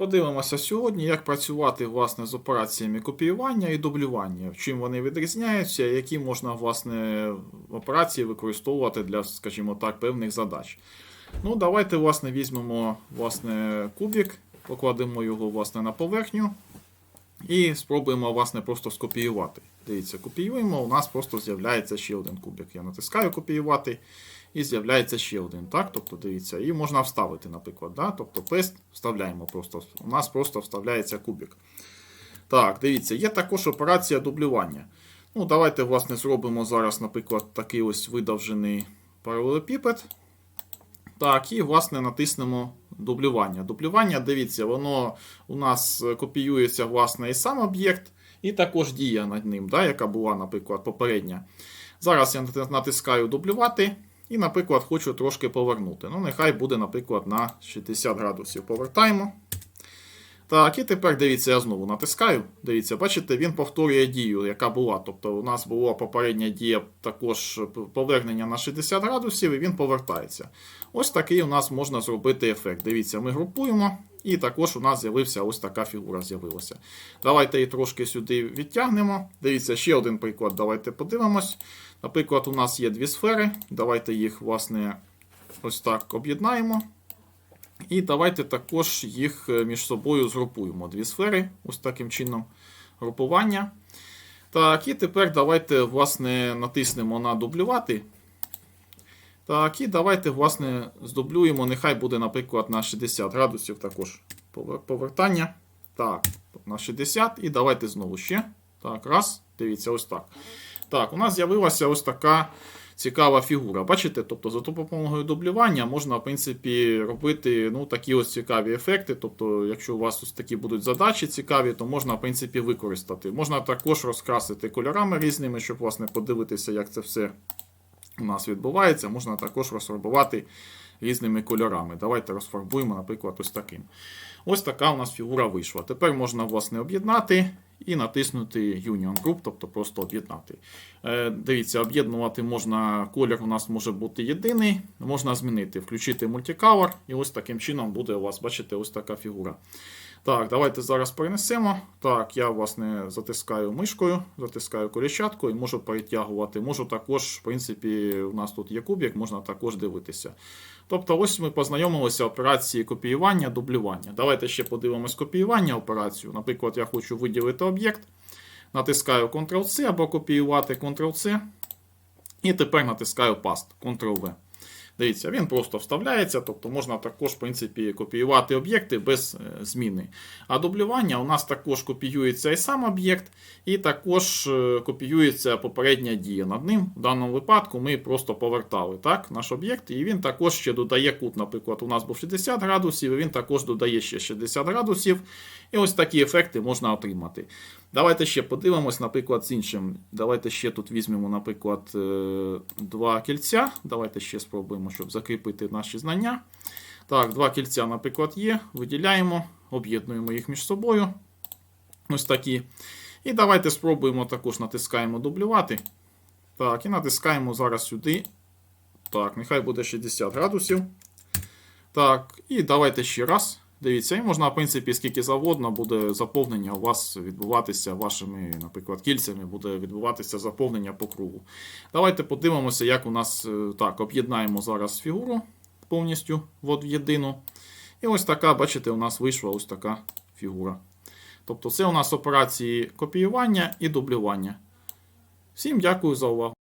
Подивимося сьогодні, як працювати власне, з операціями копіювання і дублювання, чим вони відрізняються, які можна власне, операції використовувати для, скажімо так, певних задач. Ну, давайте власне, візьмемо власне, кубик, покладемо його власне, на поверхню і спробуємо власне, просто скопіювати. Дивіться, копіюємо, у нас просто з'являється ще один кубик. Я натискаю копіювати. І з'являється ще один. Так? Тобто, дивіться, і можна вставити, наприклад. Да? Тобто пест вставляємо просто. У нас просто вставляється кубик. Так, дивіться, є також операція дублювання. Ну, Давайте, власне, зробимо зараз, наприклад, такий ось видовжений паралелепіпед. Так, і, власне, натиснемо дублювання. Дублювання, дивіться, воно у нас копіюється, власне, і сам об'єкт, і також дія над ним, да, яка була, наприклад, попередня. Зараз я натискаю дублювати. І, наприклад, хочу трошки повернути. Ну, нехай буде, наприклад, на 60 градусів. Повертаємо. Так, і тепер дивіться, я знову натискаю. Дивіться, бачите, він повторює дію, яка була. Тобто, у нас була попередня дія також повернення на 60 градусів, і він повертається. Ось такий у нас можна зробити ефект. Дивіться, ми групуємо, і також у нас з'явився ось така фігура. з'явилася. Давайте її трошки сюди відтягнемо. Дивіться, ще один приклад. Давайте подивимось. Наприклад, у нас є дві сфери. Давайте їх, власне, ось так об'єднаємо. І давайте також їх між собою згрупуємо. Дві сфери, ось таким чином групування. Так, і тепер давайте, власне, натиснемо на дублювати. Так, і давайте, власне, здублюємо. Нехай буде, наприклад, на 60 градусів також повертання. Так, на 60. І давайте знову ще. Так, раз. Дивіться, ось так. Так, у нас з'явилася ось така цікава фігура. Бачите? Тобто за допомогою дублювання можна, в принципі, робити ну, такі ось цікаві ефекти. Тобто, якщо у вас ось такі будуть задачі цікаві, то можна, в принципі, використати. Можна також розкрасити кольорами різними, щоб власне подивитися, як це все у нас відбувається. Можна також розфарбувати різними кольорами. Давайте розфарбуємо, наприклад, ось таким. Ось така у нас фігура вийшла. Тепер можна, власне, об'єднати і натиснути Union Group, тобто просто об'єднати. Е, Дивіться, об'єднувати можна, колір у нас може бути єдиний, можна змінити, включити мультикавер, і ось таким чином буде у вас, бачите, ось така фігура. Так, давайте зараз перенесемо. Так, я, власне, затискаю мишкою, затискаю коліщатку і можу перетягувати. Можу також, в принципі, у нас тут є кубик, можна також дивитися. Тобто, ось ми познайомилися операції копіювання, дублювання. Давайте ще подивимось копіювання операцію. Наприклад, я хочу виділити об'єкт. Натискаю Ctrl-C або копіювати Ctrl-C. І тепер натискаю Paste, Ctrl-V. Дивіться, він просто вставляється, тобто можна також, в принципі, копіювати об'єкти без е, зміни. А дублювання у нас також копіюється і сам об'єкт, і також е, копіюється попередня дія над ним. В даному випадку ми просто повертали так, наш об'єкт, і він також ще додає кут. Наприклад, у нас був 60 градусів, і він також додає ще 60 градусів. І ось такі ефекти можна отримати. Давайте ще подивимось, наприклад, з іншим. Давайте ще тут візьмемо, наприклад, е, два кільця. Давайте ще спробуємо, щоб закріпити наші знання. Так, два кільця, наприклад, є. Виділяємо, об'єднуємо їх між собою. Ось такі. І давайте спробуємо також натискаємо дублювати. Так, і натискаємо зараз сюди. Так, нехай буде 60 градусів. Так, і давайте ще раз. Дивіться, і можна, в принципі, скільки завгодно буде заповнення у вас відбуватися вашими, наприклад, кільцями, буде відбуватися заповнення по кругу. Давайте подивимося, як у нас е, так, об'єднаємо зараз фігуру повністю в єдину. І ось така, бачите, у нас вийшла ось така фігура. Тобто, це у нас операції копіювання і дублювання. Всім дякую за увагу.